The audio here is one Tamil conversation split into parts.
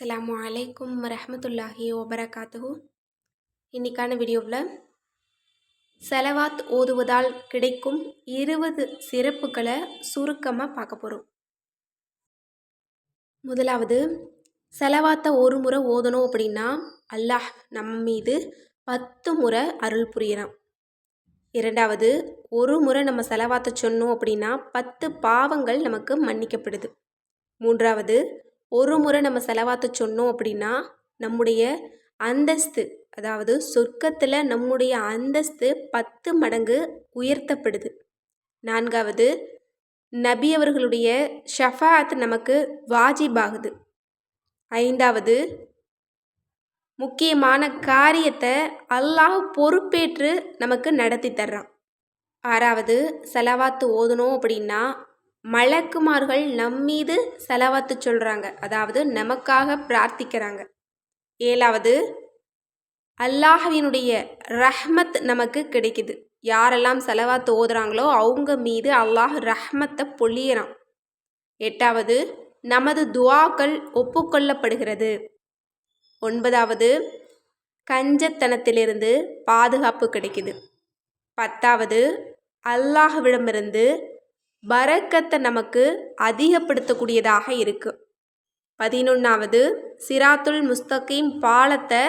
அஸ்லாம் அலைக்கும் ரஹமத்துல்லாஹி ஒபரகாத்துஹூ இன்னைக்கான வீடியோவில் செலவாத் ஓதுவதால் கிடைக்கும் இருபது சிறப்புகளை சுருக்கமாக பார்க்க போகிறோம் முதலாவது செலவாத்தை ஒரு முறை ஓதணும் அப்படின்னா அல்லாஹ் நம் மீது பத்து முறை அருள் புரியலாம் இரண்டாவது ஒரு முறை நம்ம செலவாத்தை சொன்னோம் அப்படின்னா பத்து பாவங்கள் நமக்கு மன்னிக்கப்படுது. மூன்றாவது ஒரு முறை நம்ம செலவாத்த சொன்னோம் அப்படின்னா நம்முடைய அந்தஸ்து அதாவது சொர்க்கத்தில் நம்முடைய அந்தஸ்து பத்து மடங்கு உயர்த்தப்படுது. நான்காவது நபி அவர்களுடைய ஷஃபாத் நமக்கு வாஜிபாகுது. ஐந்தாவது முக்கியமான காரியத்தை அல்லாஹ் பொறுப்பேற்று நமக்கு நடத்தி தர்றான். ஆறாவது செலவாத்து ஓதணும் அப்படின்னா மலக்குமார்கள் நம்மீது செலவாத்து சொல்கிறாங்க அதாவது நமக்காக பிரார்த்திக்கிறாங்க. ஏழாவது அல்லாஹவினுடைய ரஹ்மத் நமக்கு கிடைக்குது. யாரெல்லாம் செலவாத்து ஓதுறாங்களோ அவங்க மீது அல்லாஹ் ரஹ்மத்தை பொழியிறான். எட்டாவது நமது துவாக்கள் ஒப்புக்கொள்ளப்படுகிறது. ஒன்பதாவது கஞ்சத்தனத்திலிருந்து பாதுகாப்பு கிடைக்குது. பத்தாவது அல்லாஹ்விடமிருந்து பரக்கத்தை நமக்கு அதிகப்படுத்தக்கூடியதாக இருக்குது பதினொன்றாவது சிராத்துல் முஸ்தகிம் பாலத்தை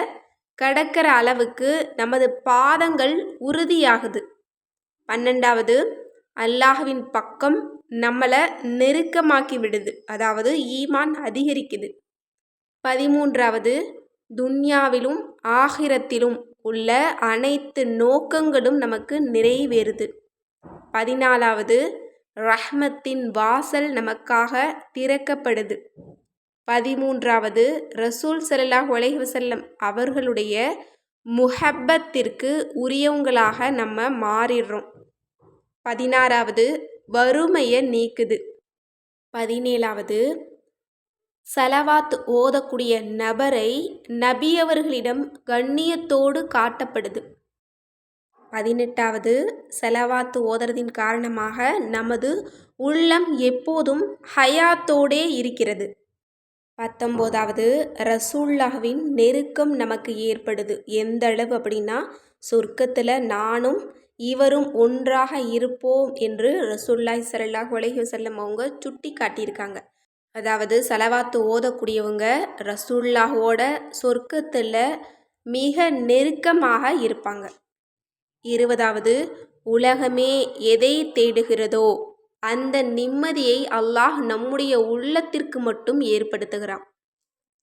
கடக்கிற அளவுக்கு நமது பாதங்கள் உறுதியாகுது. பன்னெண்டாவது அல்லாஹுவின் பக்கம் நம்மளை நெருக்கமாக்கி விடுது அதாவது ஈமான் அதிகரிக்குது. பதிமூன்றாவது துன்யாவிலும் ஆகிரத்திலும் உள்ள அனைத்து நோக்கங்களும் நமக்கு நிறைவேறுது. பதினாலாவது ரஹ்மத்தின் வாசல் நமக்காக திறக்கப்படுது. பதிமூன்றாவது ரசூல் சல்லாஹ் செல்லம் அவர்களுடைய முஹப்பத்திற்கு உரியவங்களாக நம்ம மாறிடுறோம். பதினாறாவது வறுமையை நீக்குது. பதினேழாவது சலவாத் ஓதக்கூடிய நபரை நபியவர்களிடம் கண்ணியத்தோடு காட்டப்படுது. பதினெட்டாவது செலவாத்து ஓதுறதின் காரணமாக நமது உள்ளம் எப்போதும் ஹயாத்தோடே இருக்கிறது. பத்தொம்போதாவது ரசூல்லாவின் நெருக்கம் நமக்கு ஏற்படுது. எந்த அளவு அப்படின்னா சொர்க்கத்தில் நானும் இவரும் ஒன்றாக இருப்போம் என்று ரசூல்லாய் சல்லாஹ் உலகி அவங்க சுட்டி காட்டியிருக்காங்க அதாவது செலவாத்து ஓதக்கூடியவங்க ரசூல்லாவோட சொர்க்கத்தில் மிக நெருக்கமாக இருப்பாங்க. இருபதாவது உலகமே எதை தேடுகிறதோ அந்த நிம்மதியை அல்லாஹ் நம்முடைய உள்ளத்திற்கு மட்டும் ஏற்படுத்துகிறான்.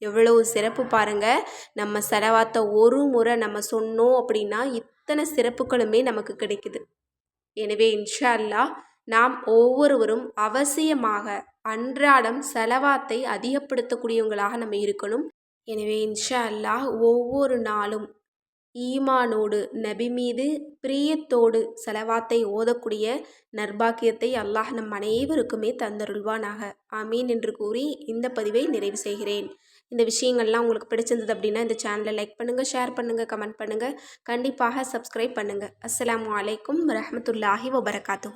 எவ்வளவு சிறப்பு பாருங்க. நம்ம செலவாத்த ஒரு முறை நம்ம சொன்னோம் அப்படின்னா இத்தனை சிறப்புகளுமே நமக்கு கிடைக்குது. எனவே இன்ஷா அல்லாஹ் நாம் ஒவ்வொருவரும் அவசியமாக அன்றாடம் செலவாத்தை அதிகப்படுத்தக்கூடியவங்களாக நம்ம இருக்கணும். எனவே இன்ஷா அல்லாஹ் ஒவ்வொரு நாளும் ஈமானோடு நபி மீது பிரியத்தோடு செலவாத்தை ஓதக்கூடிய நர்பாக்கியத்தை அல்லாஹ் நம் அனைவருக்குமே தந்தருள்வானாக. ஆமீன் என்று கூறி இந்த பதிவை நிறைவு செய்கிறேன். இந்த விஷயங்கள்லாம் உங்களுக்கு பிடிச்சிருந்தது அப்படின்னா இந்த சேனலை லைக் பண்ணுங்கள் ஷேர் பண்ணுங்கள் கமெண்ட் பண்ணுங்கள் கண்டிப்பாக சப்ஸ்கிரைப் பண்ணுங்கள் அஸ்லாம் வலைக்கம் வரமத்துல்லாஹி வபரகாத்து